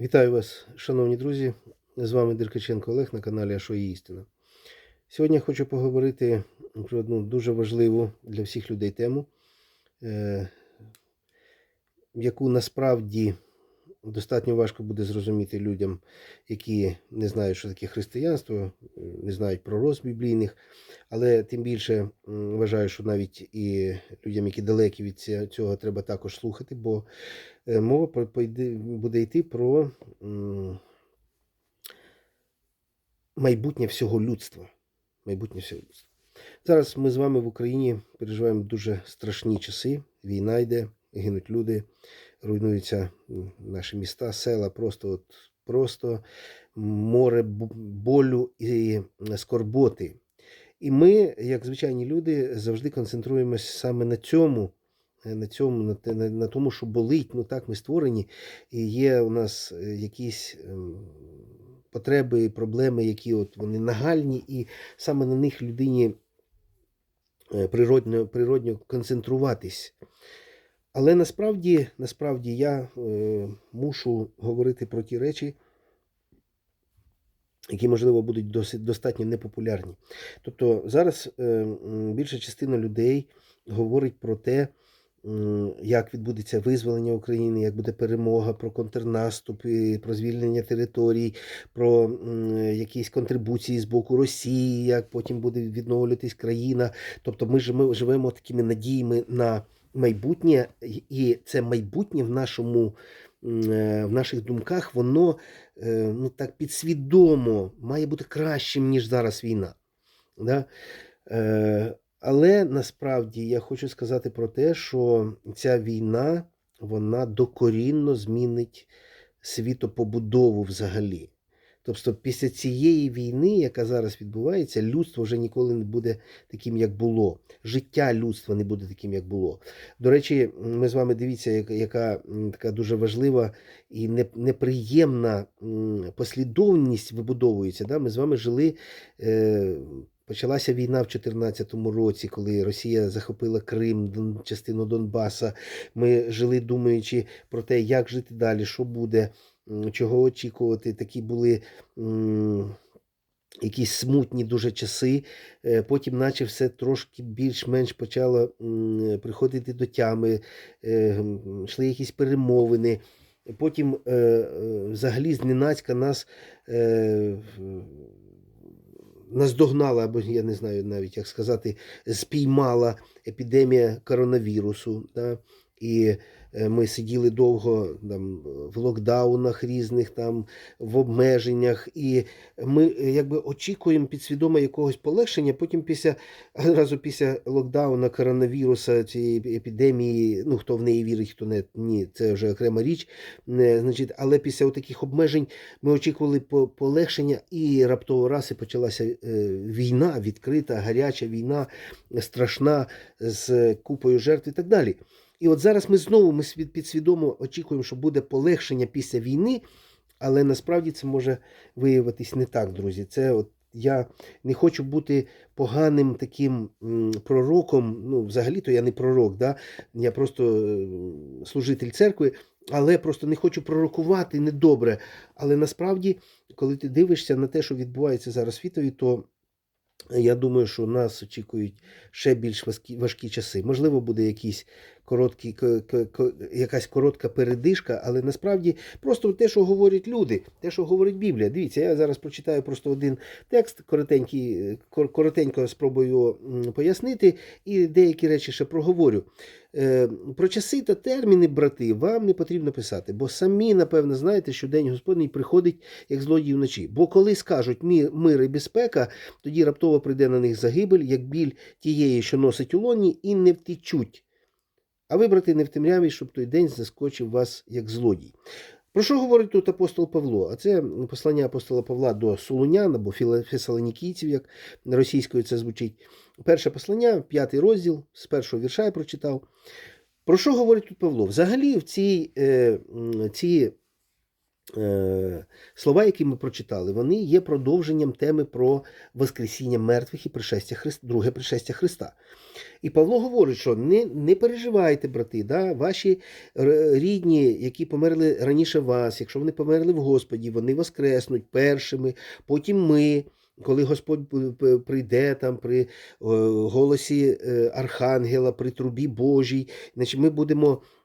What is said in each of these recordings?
Вітаю вас, шановні друзі. З вами Деркаченко Олег на каналі А істина. Сьогодні я хочу поговорити про одну дуже важливу для всіх людей тему, е, яку насправді достатньо важко буде зрозуміти людям, які не знають, що таке християнство, не знають пророз біблійних, але тим більше вважаю, що навіть і людям, які далекі від цього, треба також слухати, бо е, мова буде йти про майбутнє всього людства. Майбутнє всього людства. Зараз ми з вами в Україні переживаємо дуже страшні часи. Війна йде, гинуть люди, руйнуються наші міста, села, просто, от, просто море болю і скорботи. І ми, як звичайні люди, завжди концентруємося саме на цьому, е, на цьому, на, на, на тому, що болить. Ну так, ми створені, і є у нас е, якісь ем, потреби, проблеми, які от вони нагальні, і саме на них людині е, природньо, природньо концентруватись. Але насправді, насправді я е, мушу говорити про ті речі, які, можливо, будуть досить достатньо непопулярні. Тобто зараз е, більша частина людей говорить про те, як відбудеться визволення України, як буде перемога, про контрнаступ, про звільнення територій, про якісь контрибуції з боку Росії, як потім буде відновлюватись країна. Тобто ми живемо такими надіями на майбутнє, і- це майбутнє в нашому. е, В наших думках воно е, ну так підсвідомо має бути кращим, ніж зараз війна. Да? Е, але насправді я хочу сказати про те, що ця війна вона докорінно змінить світопобудову взагалі. Тобто, після цієї війни, яка зараз відбувається, людство вже ніколи не буде таким, як було. Життя людства не буде таким, як було. До речі, ми з вами дивіться, яка, така дуже важлива і неприємна послідовність вибудовується. Да? Ми з вами жили. Е, Почалася війна в 2014 році, коли Росія захопила Крим, частину Донбаса. Ми жили, думаючи про те, як жити далі, що буде, чого очікувати. Такі були якісь смутні дуже часи. Е, Потім, наче все трошки більш-менш почало приходити до тями, е, йшли якісь перемовини. Потім е, взагалі зненацька нас. Наздогнала, або я не знаю навіть як сказати, спіймала епідемія коронавірусу. Да? І ми сиділи довго там, в локдаунах різних, там, в обмеженнях, і ми е, якби очікуємо підсвідомо якогось полегшення. Потім після одразу після локдауна коронавіруса, цієї епідемії, ну хто в неї вірить, хто не ні, це вже окрема річ. Е, Значить, але після таких обмежень ми очікували по- полегшення, і раптово раз і почалася е, війна, відкрита, гаряча війна, страшна з купою жертв і так далі. І от зараз ми знову ми підсвідомо очікуємо, що буде полегшення після війни, але насправді це може виявитись не так, друзі. Це от я не хочу бути поганим таким пророком. Ну, взагалі-то я не пророк, да? я просто е, служитель церкви, але просто не хочу пророкувати недобре. Але насправді, коли ти дивишся на те, що відбувається зараз світові, то я думаю, що нас очікують ще більш важкі, важкі часи. Можливо, буде якийсь короткий, к- к- к- якась коротка передишка, але насправді просто те, що говорять люди, те, що говорить Біблія. Дивіться, я зараз прочитаю просто один текст, коротенький, кор- коротенько спробую пояснити, і деякі речі ще проговорю. Е, Про часи та терміни, брати, вам не потрібно писати, бо самі, напевно, знаєте, що день Господній приходить як злодій вночі. Бо коли скажуть «Мі- мир і безпека, тоді раптово прийде на них загибель, як біль тієї, що носить у лоні, і не втечуть. А ви, брати, не в темряві, щоб той день заскочив вас як злодій. Про що говорить тут апостол Павло? А це послання апостола Павла до Солунян або фесалонікійців, як російською це звучить. Перше послання, п'ятий розділ, з першого вірша я прочитав. Про що говорить тут Павло? Взагалі, в цій, е, ці слова, які ми прочитали, вони є продовженням теми про Воскресіння мертвих і пришестя Христа, друге пришестя Христа. І Павло говорить, що не, не переживайте, брати, да, ваші рідні, які померли раніше вас, якщо вони померли в Господі, вони воскреснуть першими, потім ми. Коли Господь прийде там при е, голосі е, Архангела, при трубі Божій, значить ми будемо е,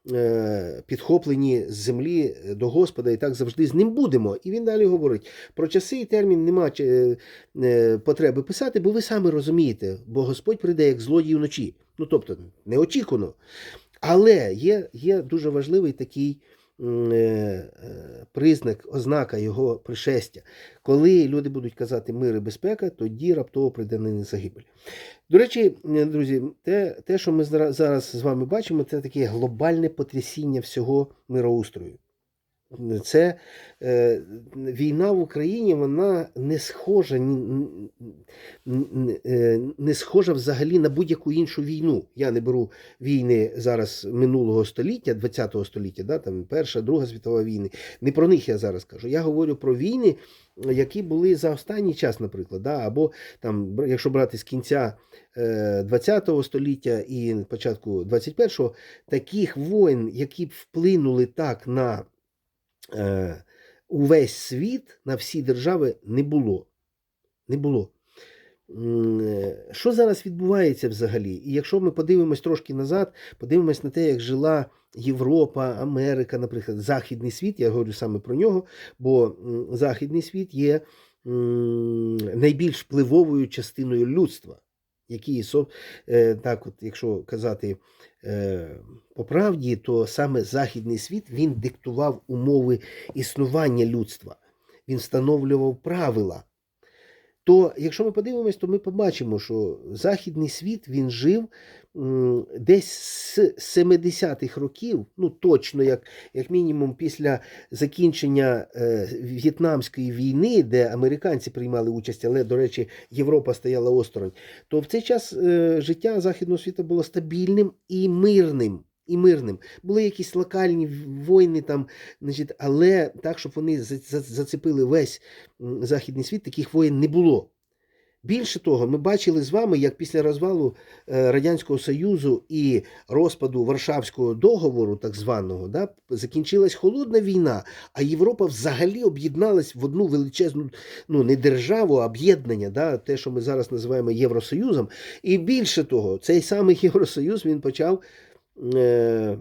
підхоплені з землі до Господа і так завжди з ним будемо. І він далі говорить: про часи і термін нема е, е, потреби писати, бо ви самі розумієте, бо Господь прийде як злодій вночі. Ну тобто неочікувано. Але є, є дуже важливий такий е, е, признак, ознака його пришестя. Коли люди будуть казати мир і безпека, тоді раптово прийде них загибель. До речі, е, друзі, те, те, що ми зараз з вами бачимо, це таке глобальне потрясіння всього мироустрою. Це е, війна в Україні, вона не схожа, е, не схожа взагалі на будь-яку іншу війну. Я не беру війни зараз минулого століття, 20-го століття, да, там Перша, Друга світова війни. Не про них я зараз кажу. Я говорю про війни, які були за останній час, наприклад, да, або там, якщо брати з кінця е, 20-го століття і початку 21-го, таких воєн, які б вплинули так на е, увесь світ, на всі держави, не було. Не було. Е, Що зараз відбувається взагалі? І якщо ми подивимось трошки назад, подивимось на те, як жила Європа, Америка, наприклад, Західний світ, я говорю саме про нього, бо Західний світ є найбільш впливовою частиною людства, які е, так, от, якщо казати е, по правді, то саме Західний світ він диктував умови існування людства, він встановлював правила. То, якщо ми подивимось, то ми побачимо, що Західний світ він жив десь з 70-х років, ну точно, як, як мінімум, після закінчення е, В'єтнамської війни, де американці приймали участь, але, до речі, Європа стояла осторонь, то в цей час е, життя Західного світу було стабільним і мирним. І мирним. Були якісь локальні війни там, значить, але так, щоб вони за- за- зацепили весь Західний світ, таких воєн не було. Більше того, ми бачили з вами, як після розвалу е, Радянського Союзу і розпаду Варшавського договору, так званого, да, закінчилась холодна війна, а Європа взагалі об'єдналась в одну величезну, ну не державу, а об'єднання, да, те, що ми зараз називаємо Євросоюзом. І більше того, цей самий Євросоюз він почав е,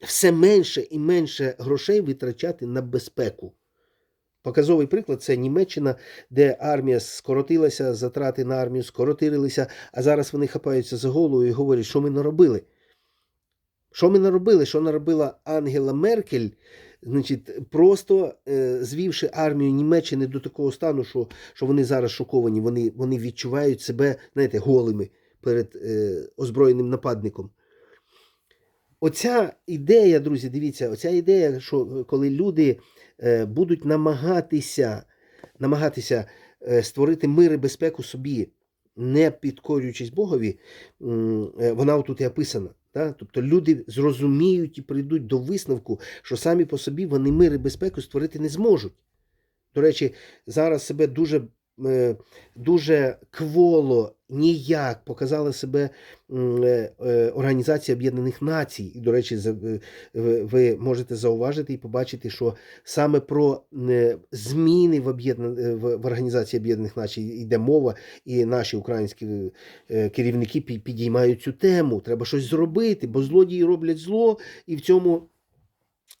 все менше і менше грошей витрачати на безпеку. Показовий приклад це Німеччина, де армія скоротилася, затрати на армію скоротилися, а зараз вони хапаються за голову і говорять, що ми наробили. Що ми наробили? Що наробила Ангела Меркель, значить, просто е, звівши армію Німеччини до такого стану, що, що вони зараз шоковані, вони, вони відчувають себе, знаєте, голими перед е, озброєним нападником. Оця ідея, друзі, дивіться, оця ідея, що коли люди е, будуть намагатися, намагатися е, створити мир і безпеку собі, не підкорюючись Богові, е, вона отут і описана. Да? Тобто люди зрозуміють і прийдуть до висновку, що самі по собі вони мир і безпеку створити не зможуть. До речі, зараз себе дуже, е, дуже кволо, ніяк показала себе е, е, Організація Об'єднаних Націй. І, до речі, е, ви- можете зауважити і побачити, що саме про зміни в, в Організації Об'єднаних Націй йде мова, і наші українські керівники підіймають цю тему. Треба щось зробити, бо злодії роблять зло, і в цьому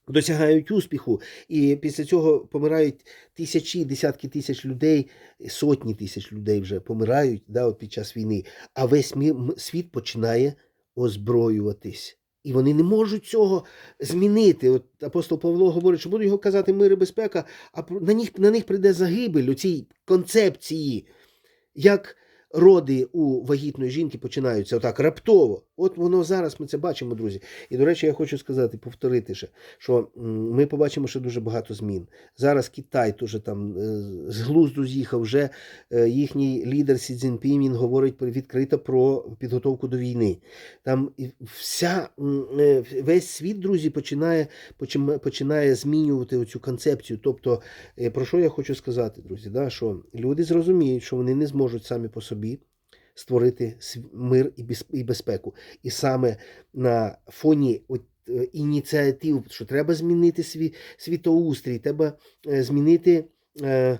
досягають успіху. І після цього помирають тисячі, десятки тисяч людей, сотні тисяч людей вже помирають да, от під час війни, а весь світ починає озброюватись. І вони не можуть цього змінити. От апостол Павло говорить, що буду його казати мир і безпека, а на них, на них прийде загибель у цій концепції, як роди у вагітної жінки починаються отак раптово. От воно зараз ми це бачимо, друзі. І до речі, я хочу сказати, повторити ще, що ми побачимо ще дуже багато змін. Зараз Китай теж там е, з глузду з'їхав. Вже е, їхній лідер Сі Цзіньпін, він говорить відкрито про підготовку до війни. Там вся е, весь світ, друзі, починає починає змінювати оцю концепцію. Тобто, про що я хочу сказати, друзі, да, що люди зрозуміють, що вони не зможуть самі по собі створити мир і безпеку. І саме на фоні е, ініціатив, що треба змінити свій світоустрій, треба е, змінити е,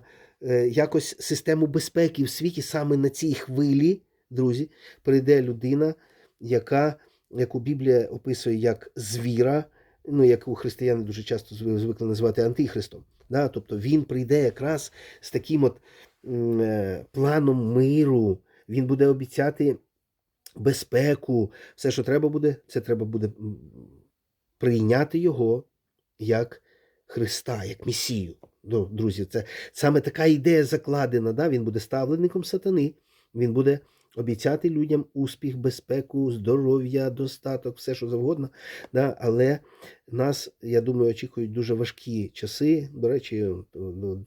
якось систему безпеки в світі, саме на цій хвилі, друзі, прийде людина, яка, яку Біблія описує як звіра, ну, яку християни дуже часто звикли називати антихристом. Да? Тобто він прийде якраз з таким от е, планом миру, він буде обіцяти безпеку, все, що треба буде, це треба буде прийняти його як Христа, як Месію. Ну, Друзі, це саме така ідея закладена. Да? Він буде ставленником сатани, він буде обіцяти людям успіх, безпеку, здоров'я, достаток, все що завгодно. Да? Але нас, я думаю, очікують дуже важкі часи. До речі, ну,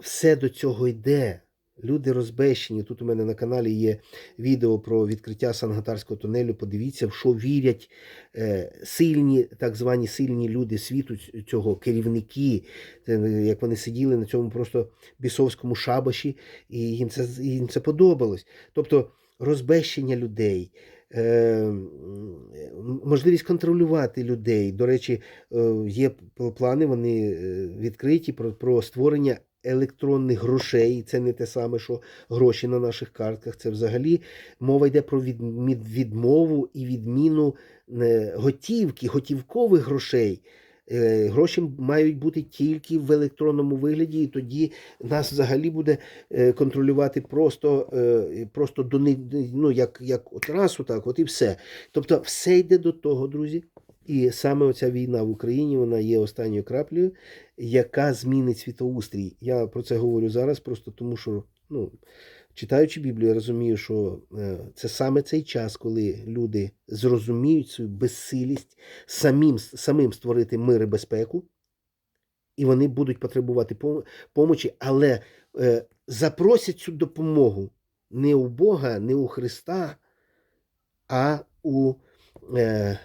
все до цього йде. Люди розбещені. Тут у мене на каналі є відео про відкриття Сангатарського тунелю. Подивіться, в що вірять е, сильні, так звані сильні люди світу цього, керівники, е, як вони сиділи на цьому просто бісовському шабаші, і їм це, їм це подобалось. Тобто розбещення людей. е, Можливість контролювати людей. До речі, є плани, вони відкриті про, про створення електронних грошей. Це не те саме, що гроші на наших картках. Це взагалі мова йде про від, від- відмову і відміну е, готівки, готівкових грошей. Е, Гроші мають бути тільки в електронному вигляді, і тоді нас взагалі буде е, контролювати просто, просто до ну, як, як от раз, отак, от і все. Тобто, все йде до того, друзі. І саме оця війна в Україні вона є останньою краплею, яка змінить світоустрій. Я про це говорю зараз, просто тому що, ну, читаючи Біблію, я розумію, що е, це саме цей час, коли люди зрозуміють свою безсилість самим, самим створити мир і безпеку, і вони будуть потребувати пом- помочі, але е, запросять цю допомогу не у Бога, не у Христа, а у е,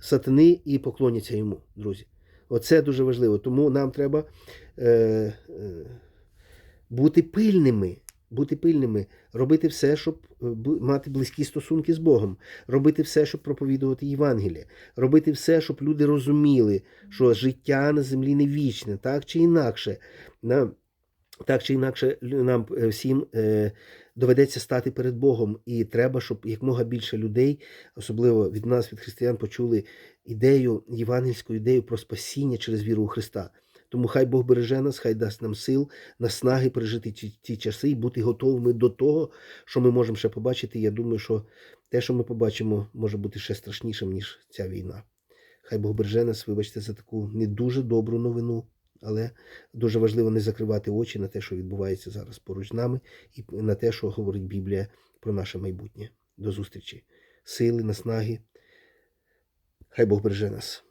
сатани і поклоняться йому, друзі. Оце дуже важливо. Тому нам треба е, е, бути пильними, бути пильними, робити все, щоб е, мати близькі стосунки з Богом, робити все, щоб проповідувати Євангеліє, робити все, щоб люди розуміли, що життя на землі не вічне, так чи інакше. Так чи інакше, нам е, всім е, доведеться стати перед Богом, і треба, щоб якмога більше людей, особливо від нас, від християн, почули ідею, євангельську ідею про спасіння через віру у Христа. Тому хай Бог береже нас, хай дасть нам сил, наснаги пережити ті, ті часи і бути готовими до того, що ми можемо ще побачити. Я думаю, що те, що ми побачимо, може бути ще страшнішим, ніж ця війна. Хай Бог береже нас, вибачте за таку не дуже добру новину, але дуже важливо не закривати очі на те, що відбувається зараз поруч з нами, і на те, що говорить Біблія про наше майбутнє. До зустрічі. Сили, наснаги. Хай Бог береже нас.